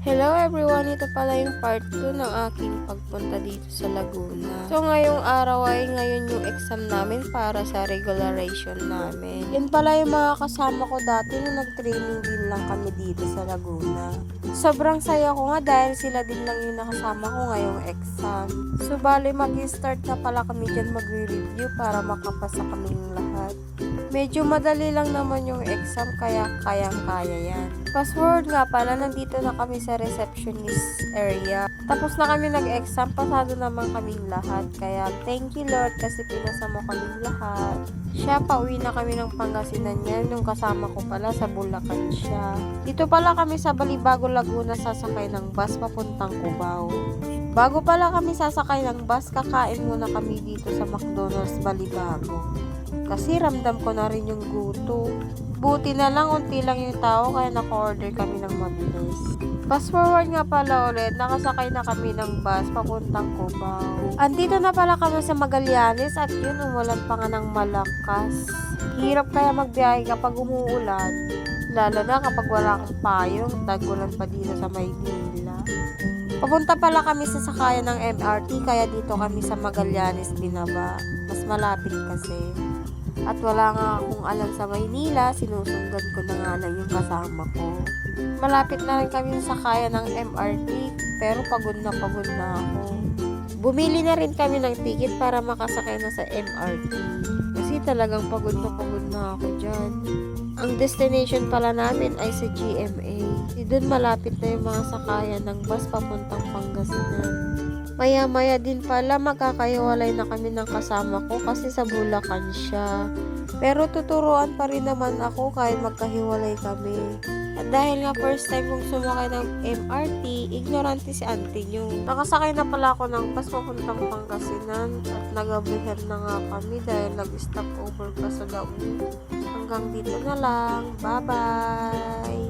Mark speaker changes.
Speaker 1: Hello everyone! Ito pala yung part 2 ng aking pagpunta dito sa Laguna. So ngayong araw ay ngayon yung exam namin para sa regularization namin. Yan pala yung mga kasama ko dati na nag-training din lang kami dito sa Laguna. Sobrang saya ko nga dahil sila din lang yung nakasama ko ngayong exam. So bali mag-start na pala kami dyan magre-review para makapasa kaming lahat. Medyo madali lang naman yung exam kaya kayang-kaya yan. Forward nga pala, nandito na kami sa receptionist area. Tapos na kami nag-exam, pasado naman kaming lahat. Kaya thank you Lord kasi pinasa mo kaming lahat. Siya, pauwi na kami ng Pangasinan yan. Yung kasama ko pala sa Bulacan siya. Dito pala kami sa Balibago, Laguna sasakay ng bus papuntang Cubao. Bago pala kami sasakay ng bus, kakain muna kami dito sa McDonald's Balibago. Kasi ramdam ko na rin yung guto. Buti na lang, unti lang yung tao, kaya naka-order kami ng mabilis. Fast forward nga pala ulit, nakasakay na kami ng bus papuntang Cubao. Andito na pala kami sa Magallanes at yun, umulan pa nga ng malakas. Hirap kaya magbiyahe kapag umuulan. Lalo na kapag wala kang payong, tagulan pa dito sa Maynila. Papunta pala kami sa sakayan ng MRT kaya dito kami sa Magallanes binaba. Mas malapit kasi. At wala nga akong alam sa Maynila, sinusundan ko na nga lang yung kasama ko. Malapit na rin kami sa sakayan ng MRT, pero pagod na pagod na ako. Bumili na rin kami ng ticket para makasakay na sa MRT. Kasi talagang pagod na pagod na ako dyan. Ang destination pala namin ay sa GMA. Di doon malapit na yung mga sakayan ng bus papuntang Pangasinan. Maya-maya din pala magkakahiwalay na kami ng kasama ko kasi sa Bulacan siya. Pero tuturuan pa rin naman ako kahit magkahiwalay kami. At dahil nga first time kong sumakay ng MRT, ignorante si auntie nyo. Nakasakay na pala ako ng bus papuntang Pangasinan at nagabihan na nga kami dahil nag-stop over pa sa Daun. Hanggang dito na lang. Bye-bye!